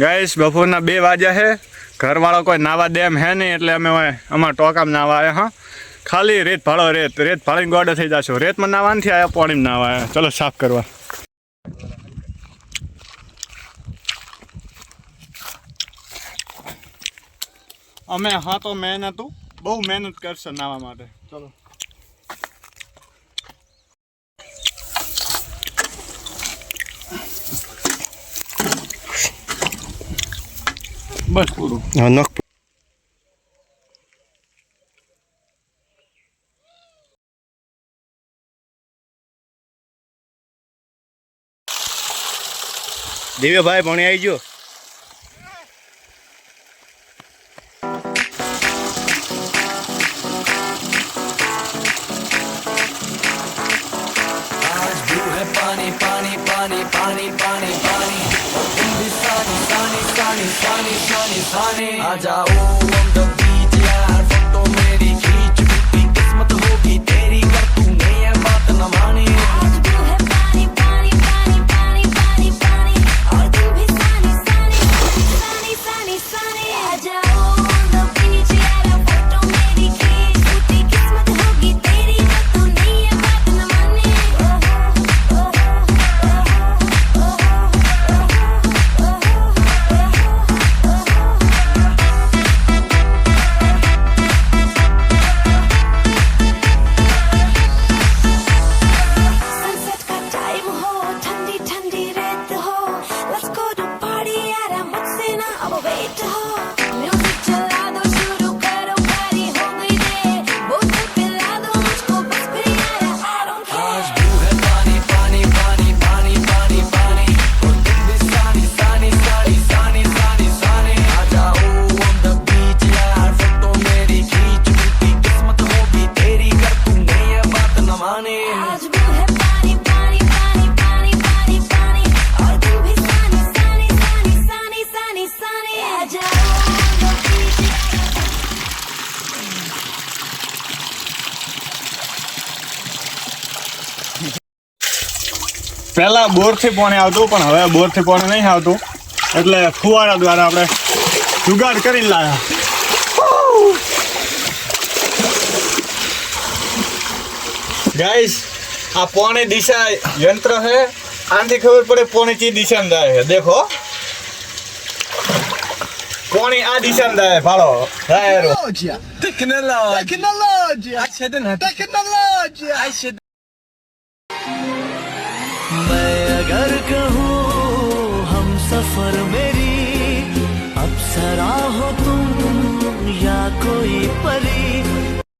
ગાઈશ બપોરના બે વાગ્યા છે ઘરવાળો કોઈ નાવા ડેમ હે નહીં એટલે અમે અમારા ટોકામાં નાવા આવ્યા હા ખાલી રેત ફાળો રેત રેત ફાળીને ગોડે થઈ જશો રેતમાં નાવા નથી આવ્યા પાણીમાં નાવા આવ્યા ચલો સાફ કરવા અમે હા તો મહેનત બહુ મહેનત કરશે નાવા માટે ચલો બસ પૂરું હા નખ દિવ્યભાઈ ભણી આવી ગયો પાણી પાણી પાણી પાણી પાણી खाने आ जाओ પહેલા બોર થી પાણી આવતું પણ હવે બોર થી પાણી ન આવતું એટલે કુવારા દ્વારા આપણે જુગાડ કરીને લાવ્યા ગાઈસ આ પાણી દિશા યંત્ર છે આની ખબર પડે પાણી ચી નિશાન જાય દેખો પાણી આ દિશામાં જાય પાળો રાખો ટેકન લાજિયા ટેકન લાજિયા તક દન ટેકન લાજિયા આ છે